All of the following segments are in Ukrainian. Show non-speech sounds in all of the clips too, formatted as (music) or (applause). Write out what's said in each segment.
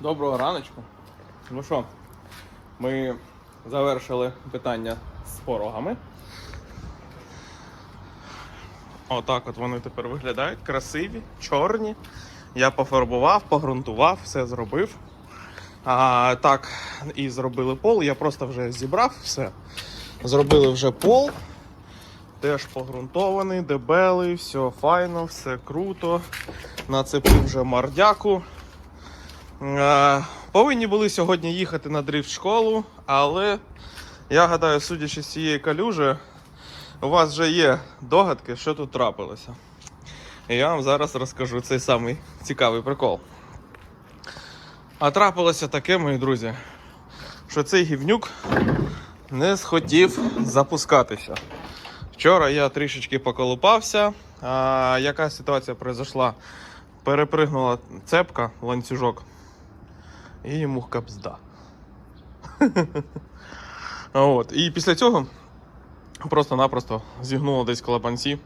Доброго раночку. Ну що, ми завершили питання з порогами. Отак от вони тепер виглядають. Красиві, чорні. Я пофарбував, погрунтував, все зробив. А, так, і зробили пол. Я просто вже зібрав все. Зробили вже пол. Теж погрунтований, дебелий, все файно, все круто. Нацепив вже мардяку. Е, Повинні були сьогодні їхати на дрифт школу, але я гадаю, судячи з цієї калюжі, у вас вже є догадки, що тут трапилося. І я вам зараз розкажу цей самий цікавий прикол. А трапилося таке, мої друзі, що цей гівнюк не схотів запускатися. Вчора я трішечки поколупався. А, яка ситуація произошла? Перепригнула цепка, ланцюжок, і йому капзда. (laughs) От. І після цього просто-напросто зігнуло десь клапанці.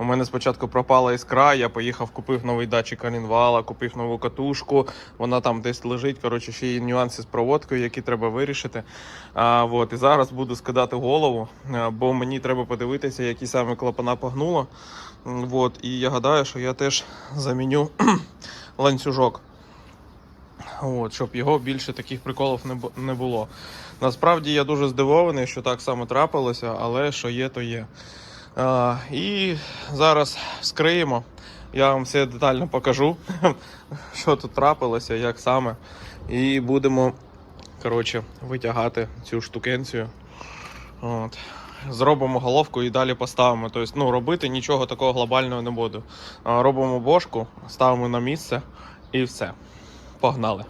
У мене спочатку пропала іскра, я поїхав, купив новий датчик Алінвала, купив нову катушку. Вона там десь лежить. Коротше, ще є нюанси з проводкою, які треба вирішити. А, от, і зараз буду скидати голову, бо мені треба подивитися, які саме клапана погнуло. От, і я гадаю, що я теж заміню (clears throat) ланцюжок. От, щоб його більше таких приколів не, було. Насправді я дуже здивований, що так само трапилося, але що є, то є. А, і зараз вскриємо. Я вам все детально покажу, (laughs) що тут трапилося, як саме. І будемо коротше, витягати цю штукенцію. От. Зробимо головку і далі поставимо. Тобто, ну, робити нічого такого глобального не буду. Робимо бошку, ставимо на місце і все. Погнали.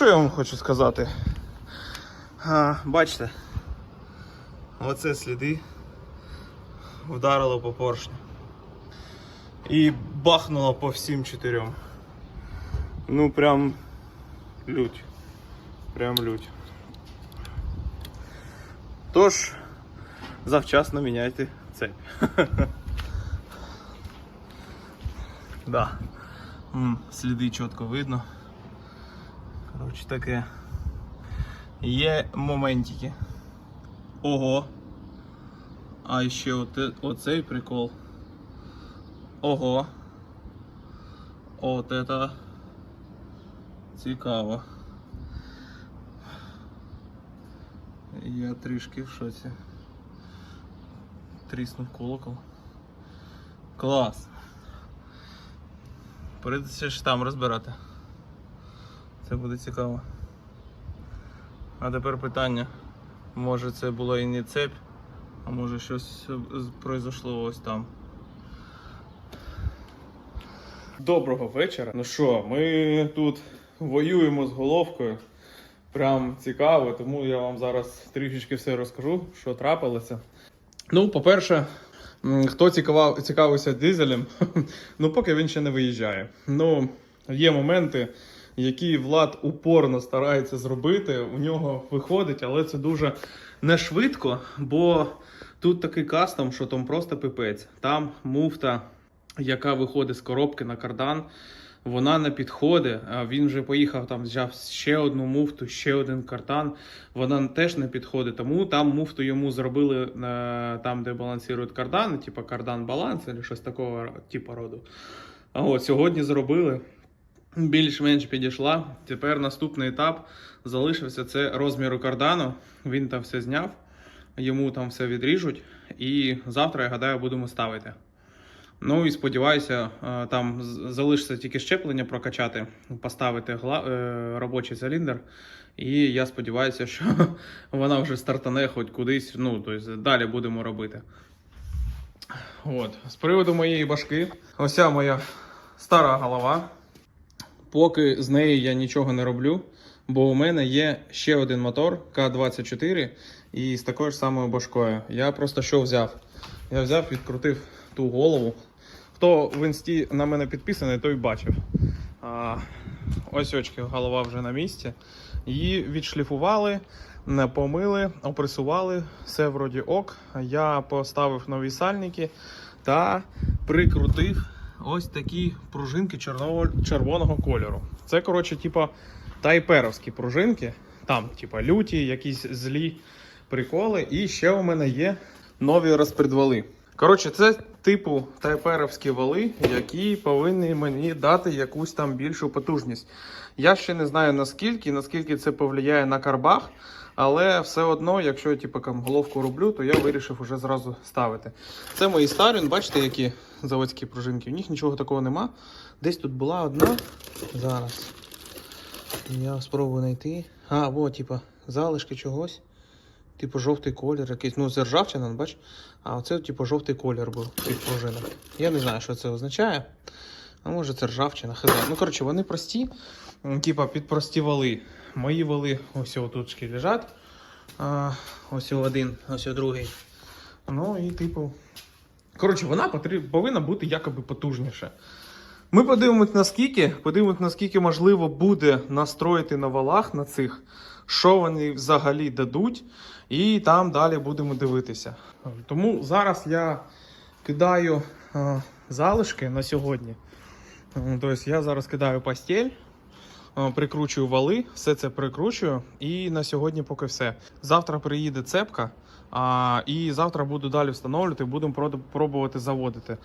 Що я вам хочу сказати? А, бачите, оце сліди вдарило по поршню. І бахнуло по всім чотирьом. Ну прям лють. Прям лють. Тож, завчасно міняйте цепь. (laughs) Да. Сліди чітко видно. Коротше таке. Є моментики. Ого. А ще оте, оцей прикол. Ого. От это цікаво. Я трішки в шоці. Тріснув колокол. Клас. Прийдеться ж там розбирати. Це буде цікаво. А тепер питання. Може це було і не цепь, а може щось произошло ось там. Доброго вечора. Ну що, ми тут воюємо з головкою. Прям цікаво, тому я вам зараз трішечки все розкажу, що трапилося. Ну, по-перше, хто цікавав, цікавився дизелем, (laughs) ну поки він ще не виїжджає. Ну, є моменти, які Влад упорно старається зробити. У нього виходить, але це дуже не швидко, бо тут такий кастом, що там просто пипець. Там муфта, яка виходить з коробки на кардан. Вона не підходить, він вже поїхав там, взяв ще одну муфту, ще один картан. Вона теж не підходить. Тому там муфту йому зробили е, там, де балансують кардани, типу кардан баланс або щось такого типу роду. А от сьогодні зробили. Більш-менш підійшла. Тепер наступний етап залишився це розміру кардану. Він там все зняв, йому там все відріжуть. І завтра, я гадаю, будемо ставити. Ну і сподіваюся, е, там залишиться тільки щеплення прокачати, поставити гла- е, робочий циліндр. І я сподіваюся, що (laughs) вона вже стартане хоч кудись. Ну, тобто далі будемо робити. От. З приводу моєї башки, ось моя стара голова. Поки з неї я нічого не роблю, бо у мене є ще один мотор К-24 і з такою ж самою башкою. Я просто що взяв? Я взяв, відкрутив ту голову. Хто в інсті на мене підписаний, той бачив. А, ось очки, голова вже на місці. Її відшліфували, не помили, опресували, все вроді ок. Я поставив нові сальники та прикрутив ось такі пружинки чорного, червоного кольору. Це, коротше, типа тайперовські пружинки. Там, типа, люті, якісь злі приколи. І ще у мене є нові розпредвали. Коротше, це типу тайперовські вали, які повинні мені дати якусь там більшу потужність. Я ще не знаю наскільки, наскільки це повлияє на карбах. Але все одно, якщо я типу, головку роблю, то я вирішив уже зразу ставити. Це мої старі, бачите, які заводські пружинки. У них нічого такого нема. Десь тут була одна. Зараз. Я спробую знайти. А, во, типа, залишки чогось. Типу жовтий колір якийсь. Ну, це ржавчина, бач. А оце, типу, жовтий колір був цих пружинок. Я не знаю, що це означає. А може це ржавчина, хз. Ну, коротше, вони прості. Типа під прості вали. Мої вали ось тут лежать. А, ось один, ось другий. Ну і типу. Коротше, вона повинна бути якоби потужніша. Ми подивимось наскільки, подивимось, наскільки можливо буде настроїти на валах на цих, що вони взагалі дадуть, і там далі будемо дивитися. Тому зараз я кидаю е, залишки на сьогодні. Тобто я зараз кидаю постіль, е, прикручую вали, все це прикручую, і на сьогодні поки все. Завтра приїде цепка. А, і завтра буду далі встановлювати, будемо пробувати заводити.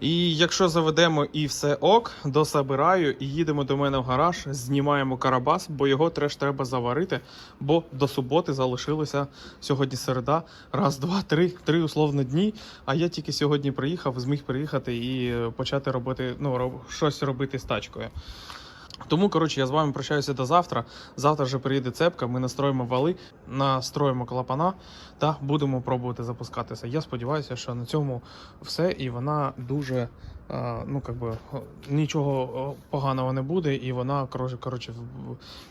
І якщо заведемо і все ок, дособираю і їдемо до мене в гараж, знімаємо карабас, бо його теж треба заварити. Бо до суботи залишилося сьогодні середа. Раз, два, три, три условно дні. А я тільки сьогодні приїхав, зміг приїхати і е, почати робити, ну, роб, щось робити з тачкою. Тому, коротше, я з вами прощаюся до завтра. Завтра вже приїде цепка, ми настроїмо вали, настроїмо клапана та будемо пробувати запускатися. Я сподіваюся, що на цьому все, і вона дуже. е, Ну, как би, нічого поганого не буде, і вона коротше,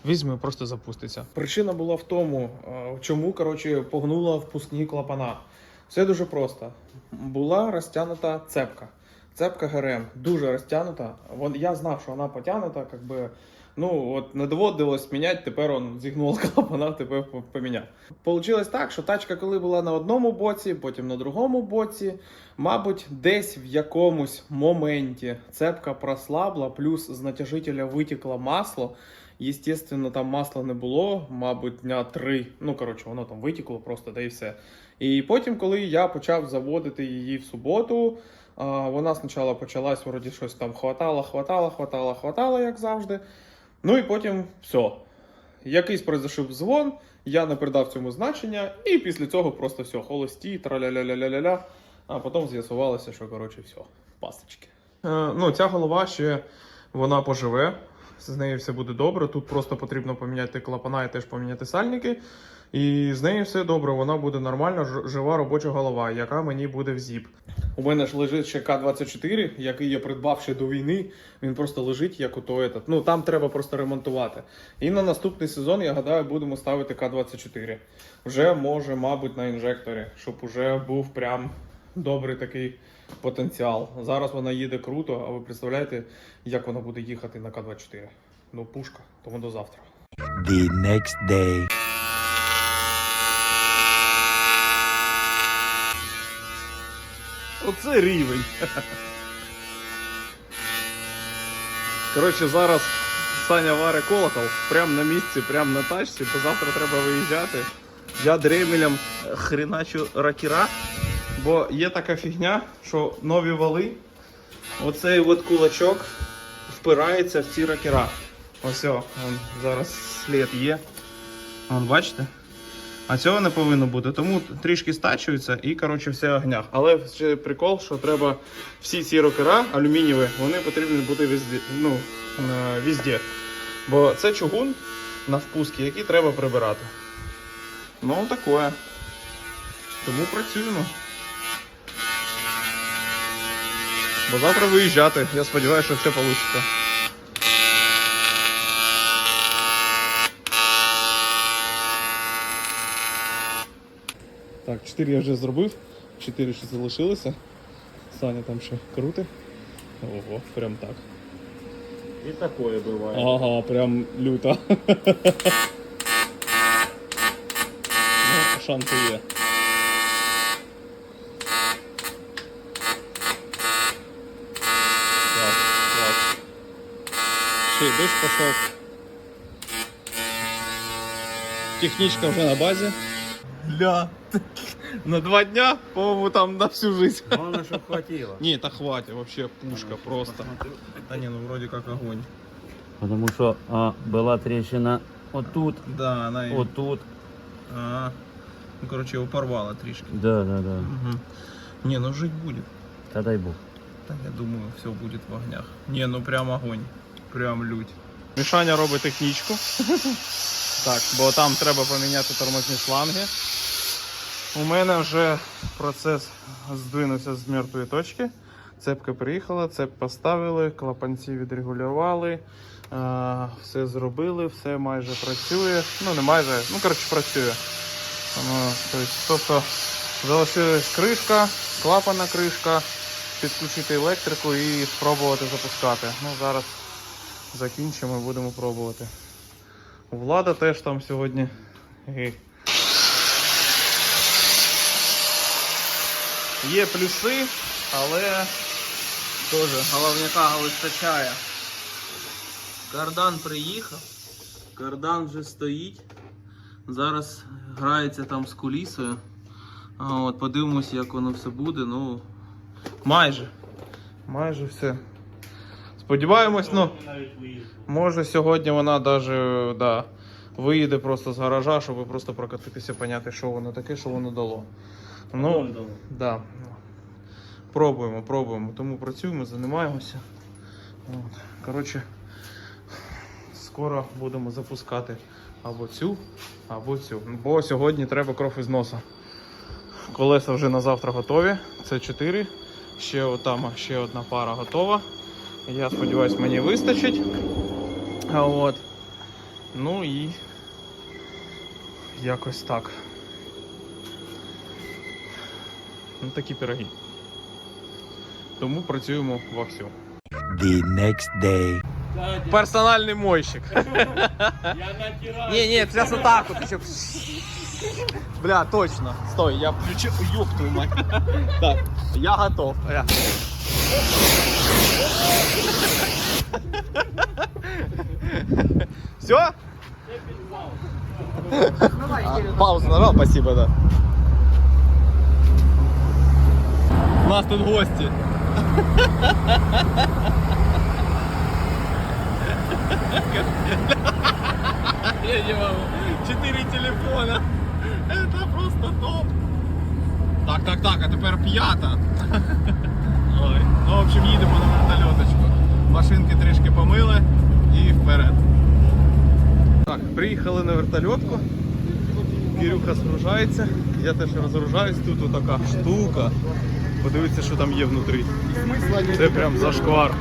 візьме і просто запуститься. Причина була в тому, е, чому коротше, погнула впускні клапана. Все дуже просто. Була розтягнута цепка. Цепка ГРМ дуже розтягнута. Я знав, що вона потягнута, как би, ну от не доводилось міняти, тепер он зігнув клапана, тепер поміняв. Получилось так, що тачка, коли була на одному боці, потім на другому боці, мабуть, десь в якомусь моменті цепка прослабла, плюс з натяжителя витекло масло. Естественно, там масла не було, мабуть, дня три. Ну, коротше, воно там витекло просто, да і все. І потім, коли я почав заводити її в суботу, вона спочатку почалась, вроді щось там хватало, хватало, хватало, хватало, як завжди. Ну і потім все. Якийсь произошив дзвон, я не придав цьому значення, і після цього просто все, холості, траля-ля-ля-ля-ля. А потім з'ясувалося, що коротше все, пасочки. Е, ну, ця голова ще вона поживе, з нею все буде добре. Тут просто потрібно поміняти клапана і теж поміняти сальники. І з нею все добре, вона буде нормально, жива робоча голова, яка мені буде в зіп. У мене ж лежить ще К-24, який я придбав ще до війни. Він просто лежить як ото этот. Ну там треба просто ремонтувати. І на наступний сезон, я гадаю, будемо ставити К-24. Вже може, мабуть, на інжекторі, щоб уже був прям добрий такий потенціал. Зараз вона їде круто, а ви представляєте, як вона буде їхати на К-24? Ну, пушка, тому до завтра. The next day. Оце рівень. Коротше, зараз Саня варить колокол прямо на місці, прямо на тачці, бо завтра треба виїжджати. Я дремелем хреначу ракіра, бо є така фігня, що нові вали, оцей от кулачок впирається в ці ракіра. Ось, о, вон, зараз слід є. Вон, бачите? А цього не повинно бути, тому трішки стачується і коротше все огнях. Але ще прикол, що треба всі ці рокера алюмінієві, вони потрібні бути везде, ну, е, везде. Бо це чугун на впуск, який треба прибирати. Ну, таке. Тому працюємо. Бо завтра виїжджати. Я сподіваюся, що все вийде. Так, 4 я вже зробив, 4 ще залишилося. Саня там ще крути. Ого, прям так. И такое бывает. Ага, прям люто. (laughs) ну, шанси є. Ще й дощ пішов. Технічка вже на базі. Ля. (laughs) На два дня, по-моєму, там на всю жизнь. (laughs) Главное, чтобы хватило. Не, это хватит, вообще пушка просто. Да не, ну вроде как огонь. Потому что а, была трещина вот тут, Да, она и... вот тут. А, ну, короче, его порвало трішки. Да, да, да. Угу. Не, ну жить будет. Да дай бог. Так, я думаю, все будет в огнях. Не, ну прям огонь. Прям лють. Мішаня робить технічку. (laughs) так, бо там треба поміняти тормозні шланги. У мене вже процес здвинувся з мертвої точки. Цепка приїхала, цеп поставили, клапанці відрегулювали, е, все зробили, все майже працює. Ну, не майже, ну коротше працює. Тобто, тобто залишилась кришка, клапана кришка, підключити електрику і спробувати запускати. Ну, зараз закінчимо і будемо пробувати. Влада теж там сьогодні. Є плюси, але теж головняка вистачає. Кардан приїхав, кардан вже стоїть. Зараз грається там з кулісою. От, подивимось, як воно все буде. Ну, майже. Майже все. Сподіваємось, ну. Може сьогодні вона даже, да, виїде просто з гаража, щоб просто прокатитися, поняти, що воно таке, що воно дало. Ну, да. Пробуємо, пробуємо. Тому працюємо, займаємося. От. Коротше, скоро будемо запускати або цю, або цю. Бо сьогодні треба кров із носа. Колеса вже на завтра готові. Це 4. Ще от ще одна пара готова. Я сподіваюся, мені вистачить. От. Ну і якось так. Ну такі пироги. Тому працюємо вовсю. The next day. Персональний мойщик. Я натираю. Не, не, сейчас так вот еще. Бля, точно. Стой, я включил. Ёб твою мать. Так, я готов. Все? Паузу нажал, спасибо, да. У нас тут гости. Я не могу. Четыре телефона. Это просто топ. Так, так, так, а тепер п'ята. Ой. Ну, в общем, їдемо на вертольоточку. машинки трішки помили і вперед. Так, приїхали на вертольотку. Кирюха згружається, я теж розгружаюсь. Тут така штука. Подивіться, що там є внутрі. Це прям зашквар.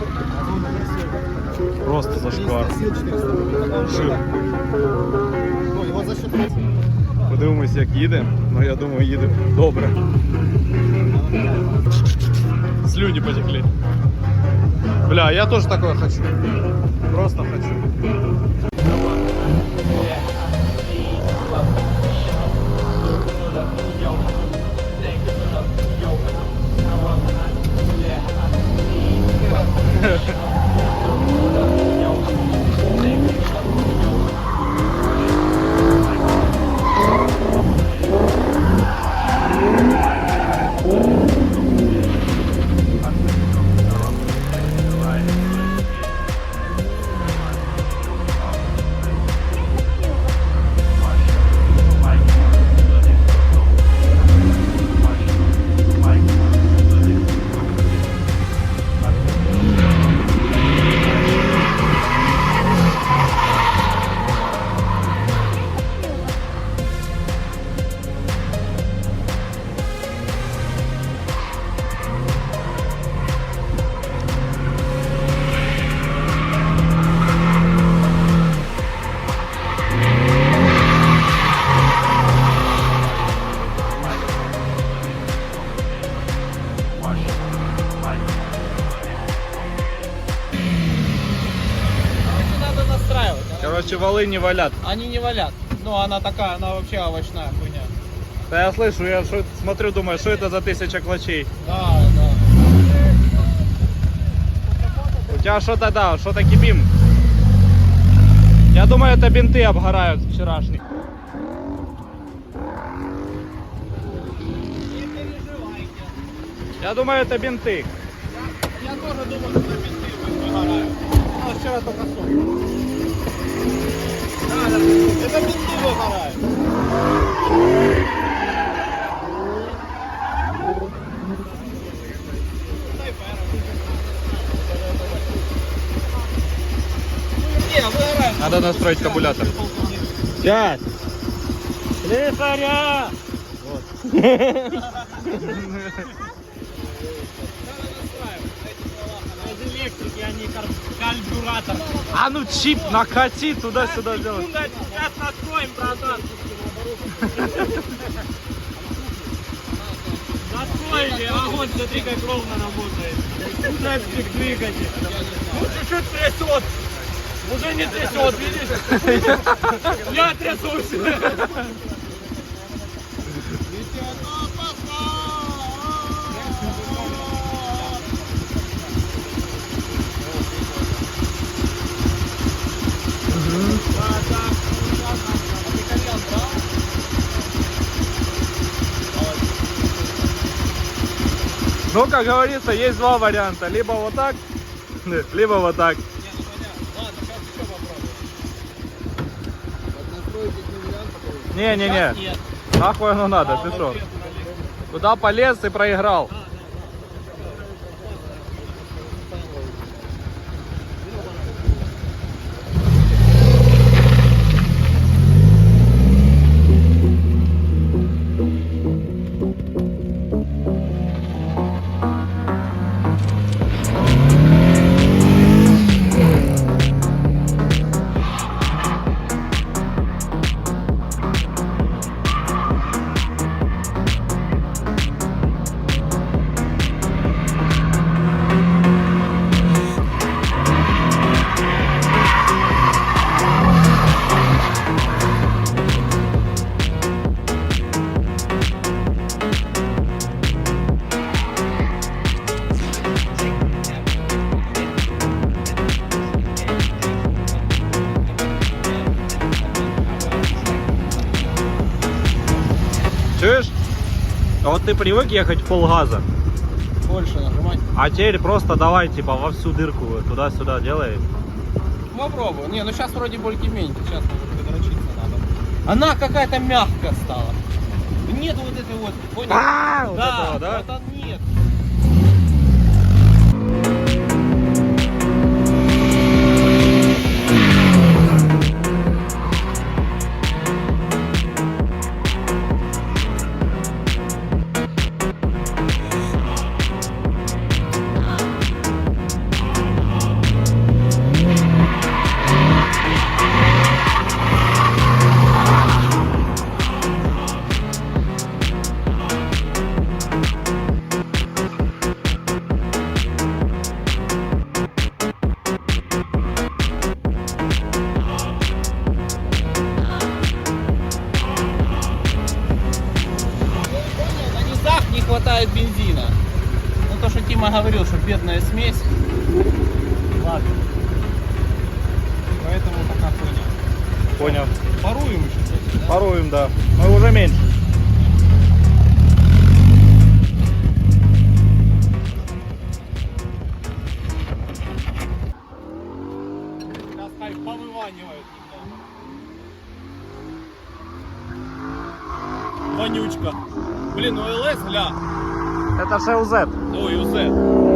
Просто зашквар. Шик. Подивимось, як їде. Ну я думаю, їде добре. Слюні потекли. Бля, я тоже такое хочу. Просто хочу. валы не валят. Они не валят. Ну, она такая, она вообще овощная хуйня. Да я слышу, я шо- смотрю, думаю, что это за тысяча клочей. Да, да. У тебя что-то, да, что-то кипим. Я думаю, это бинты обгорают вчерашние. Не переживайте. Я думаю, это бинты. Я тоже думал, что бензин выгорают. У нас вчера только сон. Это бинты выгорают. Надо настроить кабулятор. Сейчас. Слепаря! Вот. (laughs) а не кар- карбюратор. А ну чип накати туда-сюда делай. Сейчас откроем, братан. Настроили, огонь, смотри, как ровно работает. Нафиг двигатель. Ну, чуть-чуть трясет. Уже не трясет, видишь? Я трясусь. Ну, как говорится, есть два варианта. Либо вот так, (laughs) либо вот так. Не-не-не, Нет. нахуй оно надо, ты что? Куда полез и проиграл? Ты привык ехать полгаза, Больше нажимать. а теперь просто давай типа во всю дырку туда-сюда делай. Попробую. Не, ну сейчас вроде более-менее. Сейчас может подрочиться надо. Она какая-то мягкая стала. Нет вот этой вот. Понял? А, вот да, этого, да? вот их повыванивает немного. Вонючка. Блин, ну ЛС, гля. Это же УЗ. Ну и УЗ.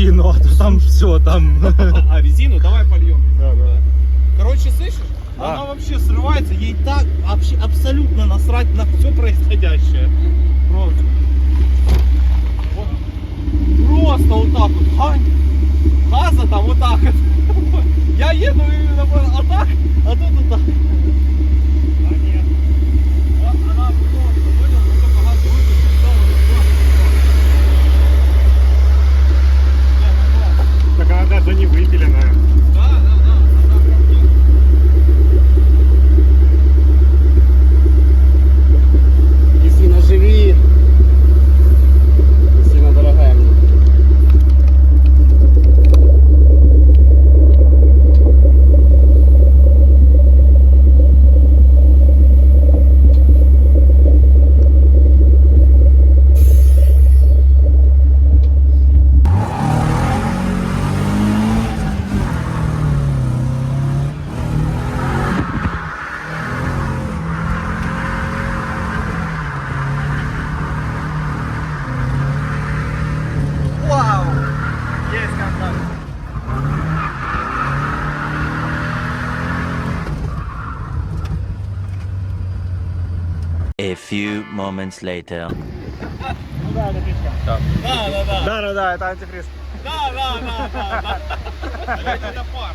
Резину, а то там все, там. А, резину давай польем. Да, да. Короче, слышишь? Да. Она вообще срывается, ей так вообще абсолютно насрать на все происходящее. Просто. Вот. Просто вот так вот. Хань. Газа там вот так вот. (laughs) Я еду именно вот а так, а тут вот так. Она не выпиленная. Moments later. Да, это печка. Да, да, да. Да, да, да, это антифриз. Да, да, да, да, да. Это пар.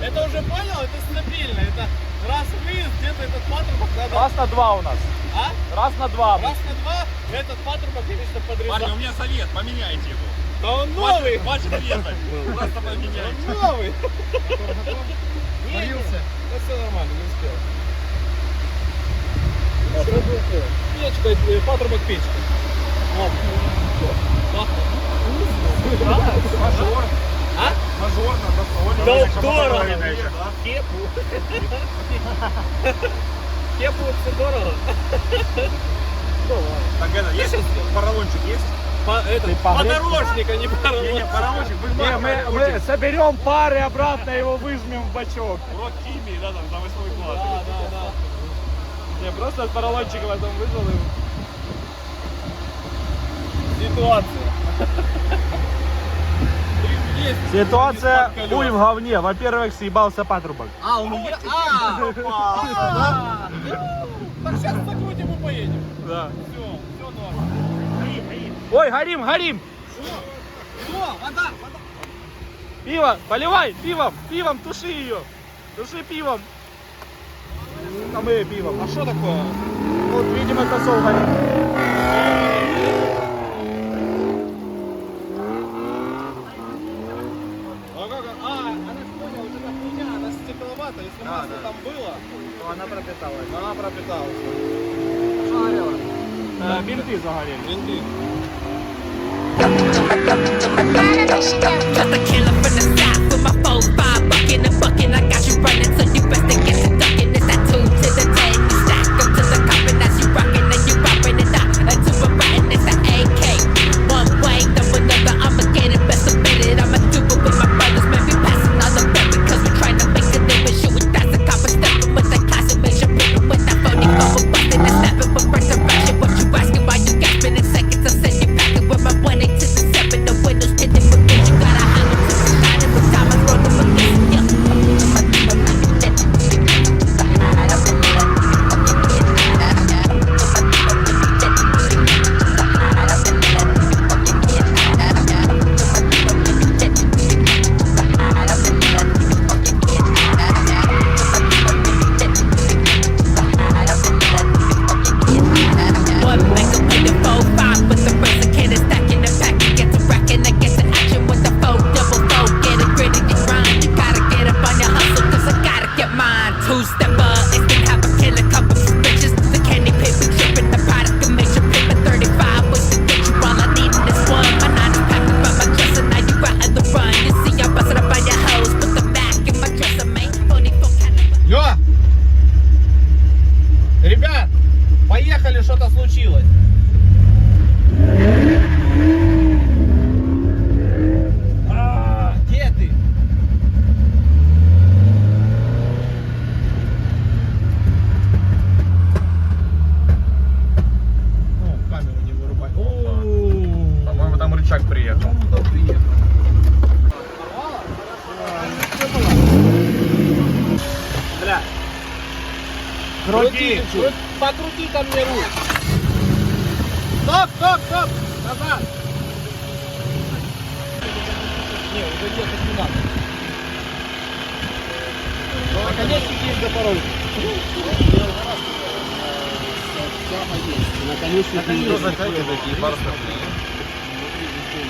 Это уже понял, это стабильно. Это раз вниз, где-то этот патрубок надо... Раз на два у нас. А? Раз на два. Раз на два, этот патрубок, конечно, подрезать. Парни, у меня совет, поменяйте его. Да он новый! Хватит резать. Просто поменяйте. Он новый! Не, не, Да все нормально, не успел. Печка, э, патрубок печка. Вот. Мажор. А? Мажор на потом еще. Кепу. (laughs) Кепу это дорого. Так это, есть поролончик есть? По, это, подорожник, а не Не, не, поролон. поролончик. Не, мы, мы поролончик. соберем пары обратно его выжмем в бачок. Урок химии, да, там, за восьмой класс. Да, да, да. Не, просто поролончик потом выжил и... Ситуация. Ситуация хуй в говне. Во-первых, съебался патрубок. А, у меня... А! А! Так сейчас закрутим и поедем. Да. Все, все норм. Ой, горим, горим! Что? Вода, вода. Пиво, поливай пивом, пивом, туши ее. Туши пивом. Там и пивом. А что такое? Вот, видимо, косол горит. А, как, а, она ж поняла, вот эта хуйня, она стекловата. Если масло там было, Ну, Она пропиталась. она пропиталась. Что горело? Э, Бинты загорели. Винты. Just a killer from the south with my four five bucking and bucking. I got you running, so you best to get you Не, уже ехать не надо. Наконечник есть Запорожье.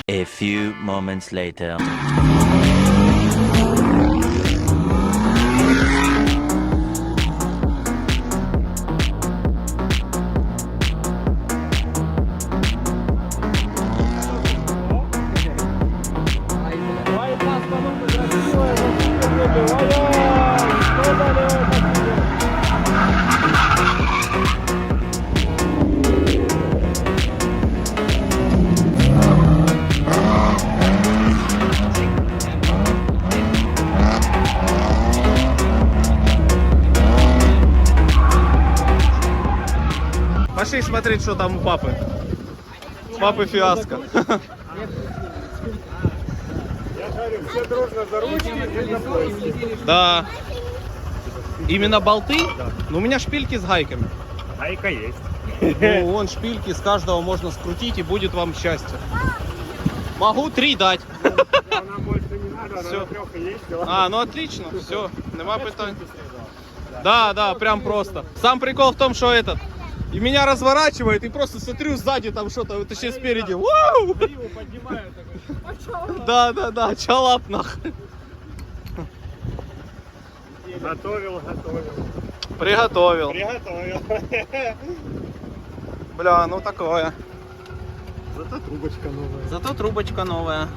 A few moments later. Пошли смотреть, что там у папы. Папы фиаско. (laughs) Да. Именно болты? Ну, у меня шпильки с гайками. Гайка есть. Ну, вон шпильки, с каждого можно скрутить и будет вам счастье. Могу три дать. Нам больше не надо, Всё. на трех ездила. А, ну отлично, все, нема питань. Да, да, прям просто. Сам прикол в том, что этот. И меня разворачивает, и просто смотрю сзади там что-то, точнее спереди. Вау! Да, да, да, чалап нах. Готовил, готовил. Приготовил. Приготовил. Бля, ну такое. Зато трубочка новая. Зато трубочка новая.